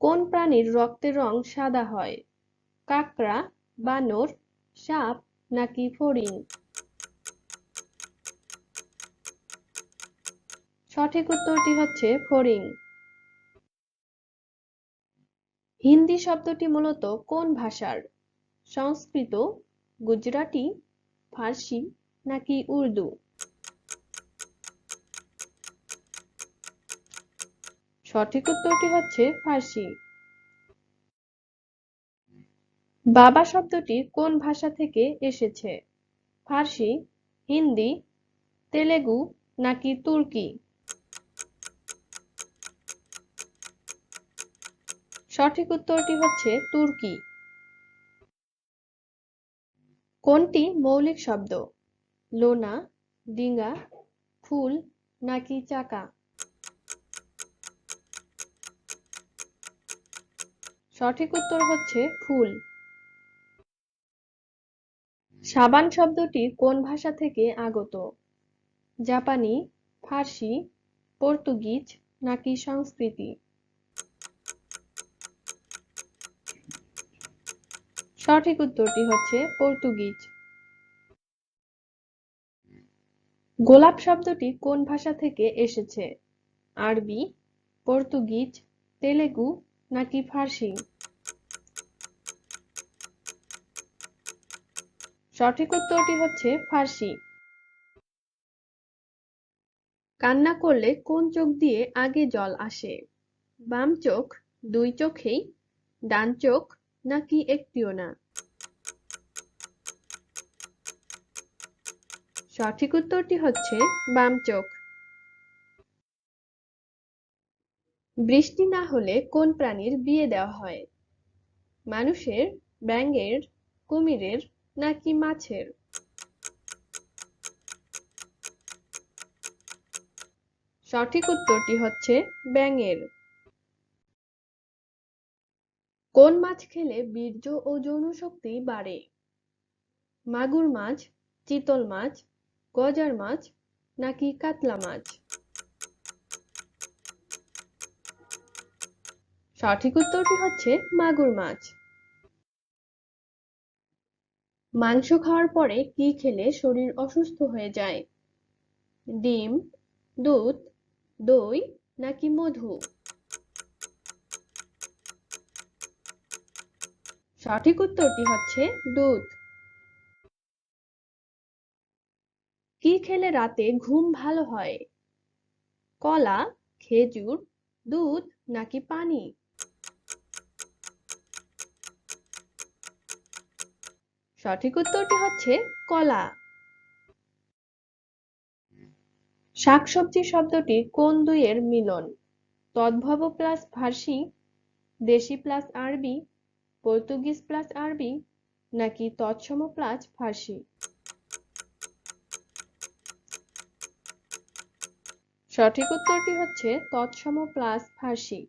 কোন প্রাণীর রক্তের রং সাদা হয়? কাকড়া, বানর, সাপ নাকি ফড়িং সঠিক উত্তরটি হচ্ছে ফড়িং হিন্দি শব্দটি মূলত কোন ভাষার? সংস্কৃত, গুজরাটি, ফার্সি নাকি উর্দু? সঠিক উত্তরটি হচ্ছে ফার্সি। বাবা শব্দটি কোন ভাষা থেকে এসেছে? ফার্সি, হিন্দি, তেলেগু নাকি তুর্কি? সঠিক উত্তরটি হচ্ছে তুর্কি। কোনটি মৌলিক শব্দ? লোনা, ডিঙ্গা, ফুল নাকি চাকা? সঠিক উত্তর হচ্ছে ফুল। সাবান শব্দটি কোন ভাষা থেকে আগত? জাপানি, ফার্সি, পর্তুগিজ নাকি সংস্কৃতি? সঠিক উত্তরটি হচ্ছে পর্তুগিজ। গোলাপ শব্দটি কোন ভাষা থেকে এসেছে? আরবি, পর্তুগিজ, তেলেগু নাকি ফার্সি? সঠিক উত্তরটি হচ্ছে ফার্সি। কান্না করলে কোন চোখ দিয়ে আগে জল আসে? বাম চোখ, দুই চোখেই, ডান চোখ, নাকি একটিও না? সঠিক উত্তরটি হচ্ছে বাম চোখ। বৃষ্টি না হলে কোন প্রাণীর বিয়ে দেওয়া হয়? মানুষের, ব্যাঙের, কুমিরের নাকি মাছের? সঠিক উত্তরটি হচ্ছে ব্যাঙের। কোন মাছ খেলে বীর্য ও যৌন যৌনশক্তি বাড়ে? মাগুর মাছ, চিতল মাছ, গজার মাছ নাকি কাতলা মাছ? সঠিক উত্তরটি হচ্ছে মাগুর মাছ। মাংস খাওয়ার পরে কি খেলে শরীর অসুস্থ হয়ে যায়? ডিম, দুধ, দই নাকি মধু? সঠিক উত্তরটি হচ্ছে দুধ। কি খেলে রাতে ঘুম ভালো হয়? কলা, খেজুর, দুধ নাকি পানি? সঠিক উত্তরটি হচ্ছে কলা। শাকসবজি শব্দটি কোন দুইয়ের মিলন? তদ্ভব প্লাস ফার্সি, দেশি প্লাস আরবি, পর্তুগিজ প্লাস আরবি, নাকি তৎসম প্লাস ফার্সি? সঠিক উত্তরটি হচ্ছে তৎসম প্লাস ফার্সি।